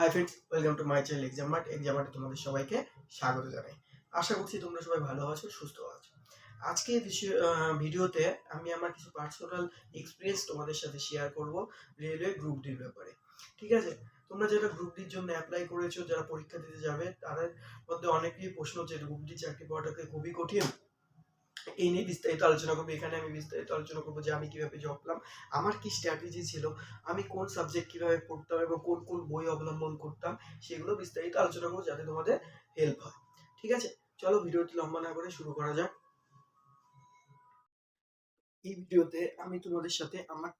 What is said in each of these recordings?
Hi friends welcome to my channel exam mart exam মার্টে তোমাদের সবাইকে স্বাগত জানাই। আশা করছি তোমরা সবাই ভালো আছো, সুস্থ আছো। আজকে ভিডিওতে আমি আমার কিছু পার্সোনাল এক্সপিরিয়েন্স তোমাদের সাথে শেয়ার করব রেলওয়ে গ্রুপ ডির ব্যাপারে। ঠিক আছে? তোমরা যারা গ্রুপ ডির জন্য অ্যাপ্লাই করেছ, যারা পরীক্ষা দিতে যাবে, তাদের মধ্যে অনেকেই প্রশ্ন যে গ্রুপ ডি চাকরি পাওয়াটাকে খুবই কঠিন? এই নিয়ে বিস্তারিত আলোচনা করব। এখানে আমি বিস্তারিত আলোচনা করব যে আমি কীভাবে জব পেলাম। আমার কি স্ট্র্যাটেজি ছিল? আমি কোন সাবজেক্ট কীভাবে পড়তাম এবং কোন কোন বই অবলম্বন করতাম? সেগুলো বিস্তারিত আলোচনা করব যাতে তোমাদের হেল্প হয়। ঠিক আছে? চলো ভিডিওটি লম্বা না করে শুরু করা যাক। এই ভিডিওতে আমি তোমাদের সাথে আমার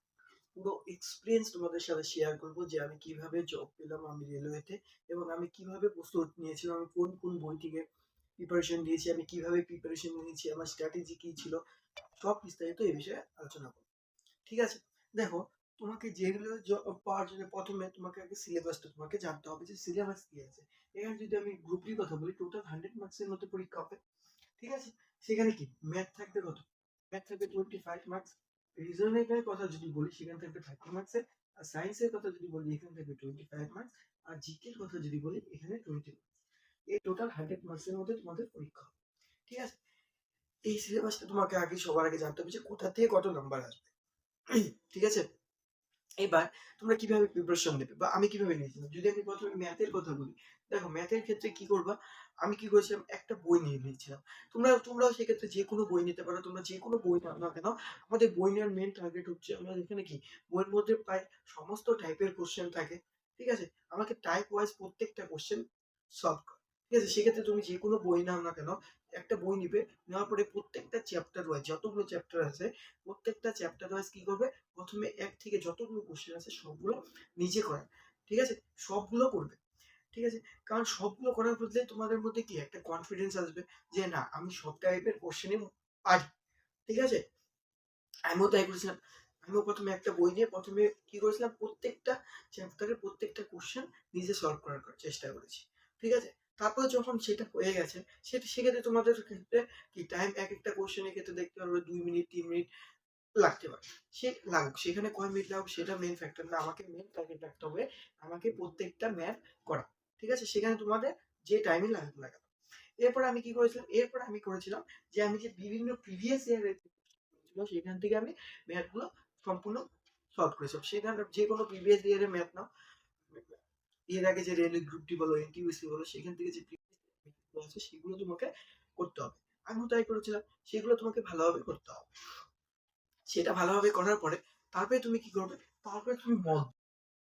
পুরো এক্সপিরিয়েন্স তোমাদের সাথে শেয়ার করব যে আমি কীভাবে জব পেলাম আমি রেলওয়েতে এবং আমি কীভাবে প্রস্তুত নিয়েছিলাম, আমি কোন কোন বই থেকে প্রিপারেশন দিয়েছি, আমি কীভাবে প্রিপারেশন নিয়েছি, আমার স্ট্র্যাটেজি কি ছিল, সব বিস্তারিত এই বিষয়ে আলোচনা করব। ঠিক আছে? দেখো, তোমাকে যেগুলো পাওয়ার জন্য প্রথমে তোমাকে আগে সিলেবাসটা তোমাকে জানতে হবে যে সিলেবাস কি আছে। এখানে যদি আমি গ্রুপটির কথা বলি টোটাল হান্ড্রেড মার্কসের মতো পরীক্ষা হবে। ঠিক আছে? সেখানে কি? ম্যাথ থাকবে কত? ম্যাথ থাকবে টোয়েন্টি ফাইভ মার্কস রিজনিংয়ের কথা যদি বলি, সেখানে থাকবে থার্টি মার্কসের আর সায়েন্সের কথা যদি বলি, এখানে থাকবে টোয়েন্টি ফাইভ মার্কস আর জিকের কথা যদি বলি, এখানে টোয়েন্টি মার্কস এই টোটাল হান্ড্রেড মার্কসের মধ্যে তোমাদের পরীক্ষা ঠিক আছে? এই সিলেবাসটা তোমাকে আগে সবার আগে জানতে হবে যে কোথা থেকে কত নাম্বার আসবে, ঠিক আছে? এবার তোমরা কীভাবে প্রিপারেশন নেবে বা আমি কীভাবে নিয়েছিলাম? যদি আমি প্রথমে ম্যাথের কথা বলি, দেখো ম্যাথের ক্ষেত্রে কি করবা? আমি কি করেছিলাম? একটা বই নিয়ে নিয়েছিলাম। তোমরা, তোমরাও সেক্ষেত্রে যে কোনো বই নিতে পারো, তোমরা যে কোনো বই নাও না কেন, আমাদের বই নেওয়ার মেন টার্গেট হচ্ছে আমরা এখানে কি? বইয়ের মধ্যে প্রায় সমস্ত টাইপের কোশ্চেন থাকে, ঠিক আছে? আমাকে টাইপ ওয়াইজ প্রত্যেকটা কোশ্চেন সলভ কর। ঠিক আছে? সেক্ষেত্রে তুমি যে কোনো বই নাও না কেন, একটা বই নিবে, নেওয়ার পরে প্রত্যেকটা চ্যাপ্টার ওয়াইজ যতগুলো চ্যাপ্টার আছে, প্রত্যেকটা চ্যাপ্টার ওয়াইজ কি করবে? প্রথমে এক থেকে যতগুলো কোশ্চেন আছে, সবগুলো নিজে করা ঠিক আছে? সবগুলো করবে, ঠিক আছে? কারণ সবগুলো করার বদলে তোমাদের মধ্যে কি? একটা কনফিডেন্স আসবে যে না, আমি সব টাইপের কোশ্চেনই পারি, ঠিক আছে? আমিও তাই করেছিলাম। আমিও প্রথমে একটা বই নিয়ে প্রথমে কি করেছিলাম? প্রত্যেকটা চ্যাপ্টারের প্রত্যেকটা কোশ্চেন নিজে সলভ করার চেষ্টা করেছি, ঠিক আছে? তারপরে যখন সেটা হয়ে গেছে, সেটা সেক্ষেত্রে তোমাদের ক্ষেত্রে কি টাইম এক একটা কোশ্চেনের ক্ষেত্রে দেখতে পারবে দুই মিনিট তিন মিনিট লাগতে পারে। সে লাগুক, সেখানে কয় মিনিট লাগুক সেটা মেন ফ্যাক্টর না, আমাকে মেন টার্গেট রাখতে হবে, আমাকে প্রত্যেকটা ম্যাথ করা। ঠিক আছে? সেখানে তোমাদের যে টাইমে লাগুক লাগাবে এরপর আমি কি করেছিলাম? এরপর আমি করেছিলাম যে আমি যে বিভিন্ন প্রিভিয়াস ইয়ারের সেখান থেকে আমি ম্যাথগুলো সম্পূর্ণ সলভ করেছিলাম। সেখানে যে কোনো প্রিভিয়াস ইয়ারের ম্যাথ নাও। এর আগে যে রেলওয়ে গ্রুপটি বলো এনটিউসি বলো, সেখান থেকে যে আছে, সেগুলো তোমাকে করতে হবে। আমিও তাই করেছিলাম, সেগুলো তোমাকে ভালোভাবে করতে হবে। সেটা ভালোভাবে করার পরে তারপরে তুমি কি করবে? তারপরে তুমি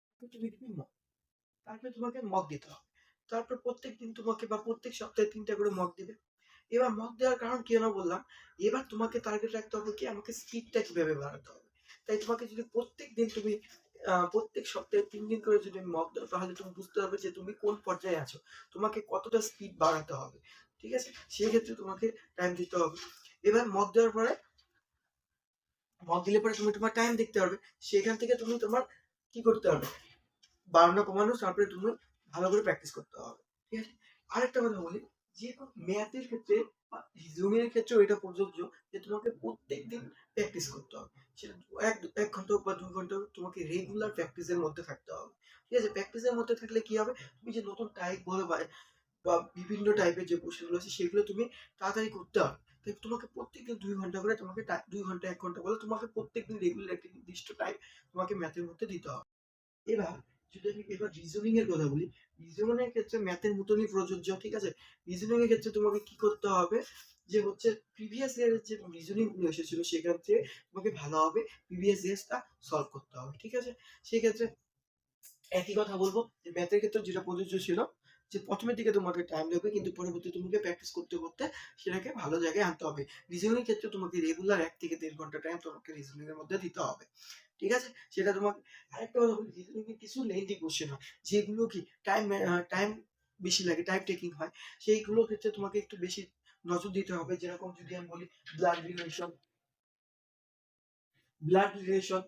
তারপরে তুমি দিবে মগ তারপরে তোমাকে মগ দিতে হবে। তারপর প্রত্যেক দিন তোমাকে বা প্রত্যেক সপ্তাহে তিনটা করে মগ দিবে। এবার মগ দেওয়ার কারণ কেন বললাম, এবার তোমাকে টার্গেট রাখতে হবে কি, আমাকে স্পিডটা কীভাবে বাড়াতে হবে। তাই তোমাকে যদি প্রত্যেক দিন তুমি প্রত্যেক সপ্তাহে তিন দিন করে যদি মগ দাও, তাহলে তুমি বুঝতে পারবে যে তুমি কোন পর্যায়ে আছো। তোমাকে কতটা স্পিড বাড়াতে হবে, ঠিক আছে? সেক্ষেত্রে তোমাকে টাইম দিতে হবে। এবার মগ দেওয়ার পরে মগ দিলে পরে তুমি তোমার টাইম দেখতে পারবে। সেখান থেকে তুমি তোমার কি করতে হবে? বাড়ানো, কমানো, তারপরে তুমি ভালো করে প্র্যাকটিস করতে হবে, ঠিক আছে? আরেকটা কথা বলি, যে ম্যাথের ক্ষেত্রে বা ক্ষেত্রেও এটা প্রযোজ্য যে তোমাকে প্রত্যেক দিন প্র্যাকটিস করতে হবে। সেটা এক এক ঘণ্টা বা দুই ঘণ্টা তোমাকে রেগুলার প্র্যাকটিসের মধ্যে থাকতে হবে। ঠিক আছে? প্র্যাকটিসের মধ্যে থাকলে কি হবে? তুমি যে নতুন টাইপ বলো বা বা বিভিন্ন টাইপের যে কোশ্চেনগুলো আছে, সেগুলো তুমি তাড়াতাড়ি করতে হবে। তাই তোমাকে প্রত্যেকদিন দুই ঘণ্টা করে তোমাকে দুই ঘণ্টা, এক ঘণ্টা বলে, তোমাকে প্রত্যেকদিন রেগুলার একটি নির্দিষ্ট টাইম তোমাকে ম্যাথের মধ্যে দিতে হবে। এবার যদি আমি এবার রিজনিং এর কথা বলি রিজনিং এর ক্ষেত্রে ম্যাথের মতনই প্রযোজ্য, ঠিক আছে? রিজনিং এর ক্ষেত্রে তোমাকে কি করতে হবে? যে হচ্ছে প্রিভিয়াস ইয়ারের যে রিজনিং এসেছিল, সেখান থেকে তোমাকে ভালোভাবে প্রিভিয়াস ইয়ার্সটা সলভ করতে হবে, ঠিক আছে? সেক্ষেত্রে একই কথা বলব, যে ম্যাথের ক্ষেত্রে যেটা প্রযোজ্য ছিল, যে প্রথমের দিকে তোমাকে টাইম লাগবে, কিন্তু পরবর্তী তোমাকে প্র্যাকটিস করতে করতে সেটাকে ভালো জায়গায় আনতে হবে। রিজনিং ক্ষেত্রে তোমাকে রেগুলার এক থেকে দেড় ঘণ্টা টাইম তোমাকে রিজনিং এর মধ্যে দিতে হবে। ঠিক আছে? সেটা তোমাকে আরেকটা কিছু লেন্থি কোশ্চেন হয়, যেগুলো কি টাইম টাইম বেশি লাগে টাইম টেকিং হয়, সেইগুলোর ক্ষেত্রে তোমাকে একটু বেশি নজর দিতে হবে। যেরকম যদি আমি বলি ব্লাড রিলেশন ব্লাড রিলেশন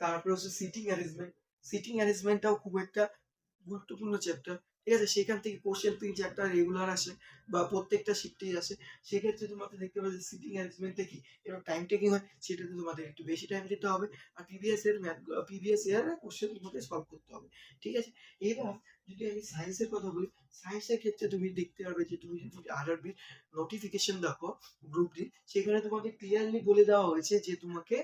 তারপরে হচ্ছে সিটিং অ্যারেঞ্জমেন্ট সিটিং অ্যারেঞ্জমেন্টটাও খুব একটা গুরুত্বপূর্ণ চ্যাপ্টার ঠিক আছে? সেখান থেকে কোশ্চেন ৩-৪ টা রেগুলার আসে বা প্রত্যেকটা শিফটেই আসে। সেক্ষেত্রে তোমাদের দেখতে পাবে যে সিটিং অ্যারেঞ্জমেন্টটা কি এবং টাইম টেকিং হয় সেটাতে তোমাদের একটু বেশি টাইম দিতে হবে। আর প্রিভিয়াস এর ম্যাথ প্রিভিয়াস ইয়ারের কোশ্চেন তোমাদের সলভ করতে হবে। ঠিক আছে? এবার যদি আমি সায়েন্সের কথা বলি, সায়েন্সের ক্ষেত্রে তুমি দেখতে পারবে যে তুমি যদি আরআরবির নোটিফিকেশন দেখো গ্রুপ ডি সেখানে তোমাকে ক্লিয়ারলি বলে দেওয়া হয়েছে যে তোমাকে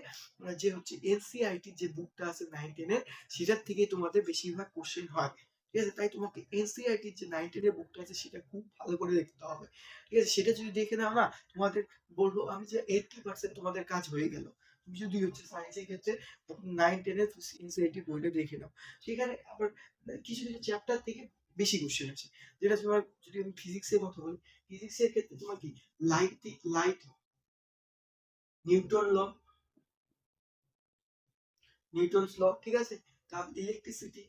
যে হচ্ছে এনসিইআরটি যে বুকটা আছে 9-10 এর সেটার থেকেই তোমাদের বেশিরভাগ কোশ্চেন হয়। ঠিক আছে? তাই তোমাকে এনসিইআরটির যে 9-10 এর বুকটা আছে সেটা খুব ভালো করে দেখতে হবে। ঠিক আছে? সেটা যদি দেখে নাও না তোমাদের বলব আমি যে 80% তোমাদের কাজ হয়ে গেল। তুমি যদি হচ্ছে সায়েন্সের ক্ষেত্রে 9-10 এর বইটা দেখে নাও। সেখানে আবার কিছু, কিছু চ্যাপ্টার থেকে বেশি কোশ্চেন আছে। যেটা তোমার যদি আমি ফিজিক্সের কথা বলি, ফিজিক্সের ক্ষেত্রে তোমার কি light light Newton law Newton's law ঠিক আছে? তারপর ইলেকট্রিসিটি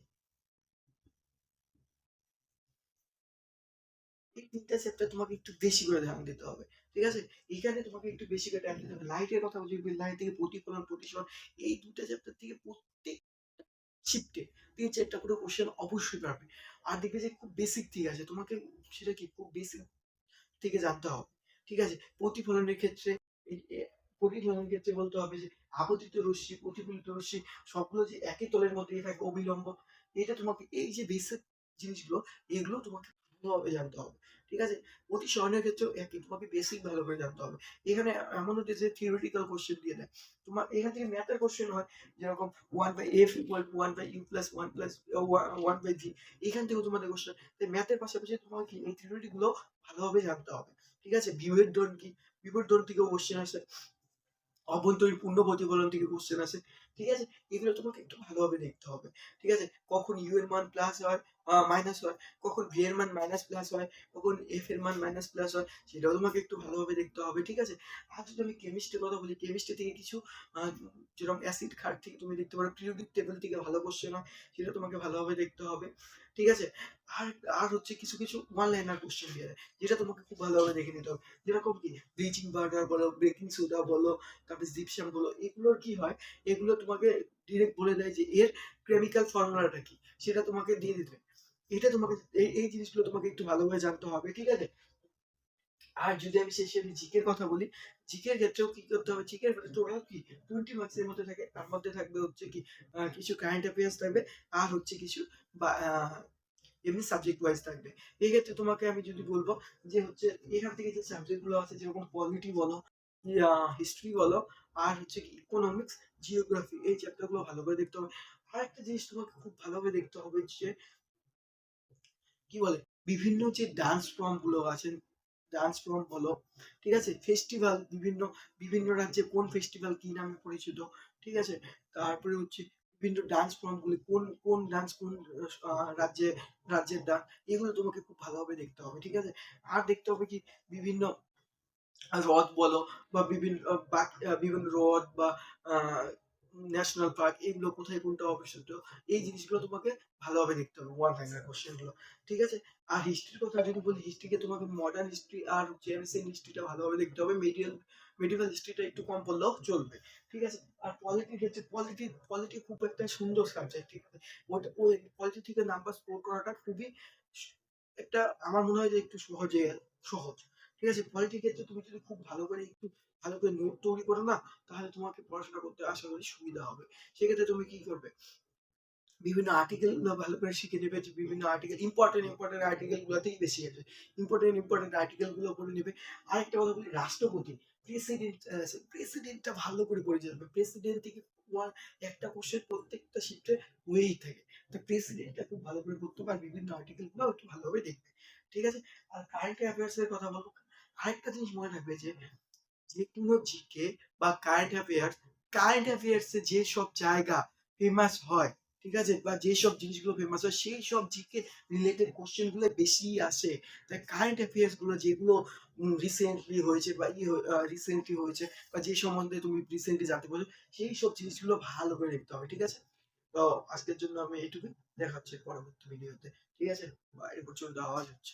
এই ৩ টা চ্যাপ্টার তোমাকে একটু বেশি করে ধ্যান দিতে হবে। ঠিক আছে? এখানে তোমাকে একটু বেশি করে টাইম দিতে হবে। লাইটের কথা যদি বলি, লাইট থেকে প্রতিফলন, প্রতিসরণ এই ২ টা চ্যাপ্টার থেকে প্রত্যেক শিফটে ৩-৪ টা করে কোশ্চেন অবশ্যই পারবে। আর দেখবে যে খুব বেসিক থেকে আছে। তোমাকে সেটা কি খুব বেসিক থেকে জানতে হবে। ঠিক আছে? প্রতিফলনের ক্ষেত্রে প্রতিফলনের ক্ষেত্রে বলতে হবে যে আপতিত রশ্মি, প্রতিফলিত রশ্মি সবগুলো যে একই তলের মধ্যেই থাকে অবিলম্ব। এটা তোমাকে এই যে বেসিক জিনিসগুলো এগুলো তোমাকে ভালোভাবে জানতে হবে। ঠিক আছে? প্রতিসরণের ক্ষেত্রেও একই তোমাকে বেসিক ভালো করে জানতে হবে। এখানে এমন হচ্ছে যে থিওরিটিক্যাল কোশ্চেন দিয়ে দেয়। তোমার এখান থেকে ম্যাথের কোশ্চেন হয় যেরকম 1/f = 1/u + 1 + অ ওয়া 1/v এখান থেকেও তোমাদের কোশ্চেন তাই ম্যাথের পাশাপাশি তোমাকে এই থিওরিটি গুলো ভালোভাবে জানতে হবে। ঠিক আছে? বিভেদ ধরন কি? বিভেদ ধরন থেকেও কোশ্চেন আসে। অভ্যন্তরীণ পূর্ণ প্রতিফলন থেকে কোশ্চেন আসে। ঠিক আছে? এগুলো তোমাকে একটু ভালোভাবে দেখতে হবে। ঠিক আছে? কখন u এর মান প্লাস হয়, মাইনাস হয়, কখন ভি এর মান মাইনাস প্লাস হয়, কখন f এর মান মাইনাস প্লাস হয় সেটাও তোমাকে একটু ভালোভাবে দেখতে হবে। ঠিক আছে? আর যদি আমি কেমিস্ট্রির কথা বলি, কেমিস্ট্রি থেকে কিছু যেরকম অ্যাসিড ক্ষার থেকে তুমি দেখতে পারো পিরিয়ডিক টেবল থেকে ভালো কোশ্চেন হয় সেটা তোমাকে ভালোভাবে দেখতে হবে। ঠিক আছে? আর আর হচ্ছে কিছু, কিছু ওয়ান লাইনার কোশ্চেন দিয়ে দেয় যেটা তোমাকে খুব ভালোভাবে দেখে নিতে হবে। যেরকম কি ব্লিচিং পাউডার বলো, বেকিং সোডা বলো, তারপরে জিপসাম বলো এগুলোর কি হয় এগুলো তোমাকে ডিরেক্ট বলে দেয় যে এর কেমিক্যাল ফর্মুলাটা কি সেটা তোমাকে দিয়ে দিতে এটা তোমাকে এই, এই জিনিসগুলো তোমাকে একটু ভালোভাবে জানতে হবে। ঠিক আছে? আর যদি আমি শেষে আমি জিকের কথা বলি, জিকের ক্ষেত্রেও কি করতে হবে? জিকের ক্ষেত্রে টোটাল কি 20 মার্কস এর মধ্যে থাকে। তার মধ্যে থাকবে হচ্ছে কি কিছু কারেন্ট অ্যাফেয়ার্স থাকবে আর হচ্ছে কিছু বা এমনি সাবজেক্ট ওয়াইজ থাকবে। এক্ষেত্রে তোমাকে আমি যদি বলব যে হচ্ছে এখান থেকে যে সাবজেক্টগুলো আছে যেরকম পলিটি বলো, হিস্ট্রি বলো আর হচ্ছে কি ইকোনমিক্স, জিওগ্রাফি এই চ্যাপ্টারগুলো ভালো করে দেখতে হবে। আর একটা জিনিস তোমাকে খুব ভালোভাবে দেখতে হবে যে কি বলে বিভিন্ন যে ডান্স ফর্মগুলো আছে, ডান্স ফর্ম বলো, ঠিক আছে? ফেস্টিভাল বিভিন্ন, বিভিন্ন রাজ্যে কোন ফেস্টিভাল কি নামে পরিচিত, ঠিক আছে? তারপরে হচ্ছে বিভিন্ন ডান্স ফর্ম গুলি কোন, কোন ডান্স কোন রাজ্যে রাজ্যের ডান্স এগুলো তোমাকে খুব ভালোভাবে দেখতে হবে। ঠিক আছে? আর দেখতে হবে কি বিভিন্ন হ্রদ বলো বা বিভিন্ন বিভিন্ন হ্রদ বা ন্যাশনাল পার্ক এগুলো কোথায় কোনটা অবস্থিত এই জিনিসগুলো তোমাকে ভালোভাবে দেখতে হবে ওয়ান লাইনার কোশ্চেনগুলো। ঠিক আছে? আর হিস্ট্রির কথা যদি বলি হিস্ট্রিকে তোমাকে মডার্ন হিস্ট্রি আর হচ্ছে এনসিয়েন্ট হিস্ট্রিটা ভালোভাবে দেখতে হবে। মেডিয়েল মেডিভেল হিস্ট্রিটা একটু কম পড়লেও চলবে। ঠিক আছে? আর পলিটির ক্ষেত্রে পলিটি, পলিটি খুব একটা সুন্দর সাবজেক্ট। ঠিক আছে? ওটা ওই পলিটি থেকে নাম্বার স্কোর করাটা খুবই একটা আমার মনে হয় যে একটু সহজে সহজ। ঠিক আছে? পলিটির ক্ষেত্রে তুমি যদি খুব ভালো করে একটু ভালো করে নোট তৈরি করো না তাহলে তোমাকে পড়াশোনা করতে আশা করি সুবিধা হবে। সেক্ষেত্রে তুমি কি করবে? বিভিন্ন আর্টিকেল ভালো করে শিখে নেবে বিভিন্ন আর্টিকেল ইম্পোর্টেন্ট, ইম্পোর্টেন্ট আর্টিকেল গুলাতেই বেশি আসে। ইম্পোর্টেন্ট, ইম্পোর্টেন্ট আর্টিকেলগুলো পড়ে নেবে। আরেকটা কথা বলি রাষ্ট্রপতি, প্রেসিডেন্ট প্রেসিডেন্টটা ভালো করে পড়ে যাবে। প্রেসিডেন্ট থেকে ওয়ান একটা কোশ্চেন প্রত্যেকটা শিফটে হয়েই থাকে। তো প্রেসিডেন্টটা খুব ভালো করে পড়তে আর বিভিন্ন আর্টিকেলগুলো একটু ভালোভাবে দেখবে। ঠিক আছে? আর কারেন্ট অ্যাফেয়ার্স এর কথা বলব। আরেকটা জিনিস মনে রাখবে যে যেকোনো জিকে বা কারেন্ট অ্যাফেয়ার্স, কারেন্ট অ্যাফেয়ার্স যেসব জায়গা ফেমাস হয়, ঠিক আছে? বা যেসব জিনিসগুলো ফেমাস হয় সেই সব জিকে রিলেটেড কোশ্চেনগুলো বেশি আসে। তাই কারেন্ট অ্যাফেয়ার্সগুলো যেগুলো রিসেন্টলি হয়েছে বা ই রিসেন্টলি হয়েছে বা যে সম্বন্ধে তুমি রিসেন্টলি জানতে পারছ সেই সব জিনিসগুলো ভালো করে দেখতে হবে। ঠিক আছে? তো আজকের জন্য আমি এইটুকুই। দেখাচ্ছি পরবর্তী ভিডিওতে। ঠিক আছে? বাইরে প্রচণ্ড আওয়াজ হচ্ছে।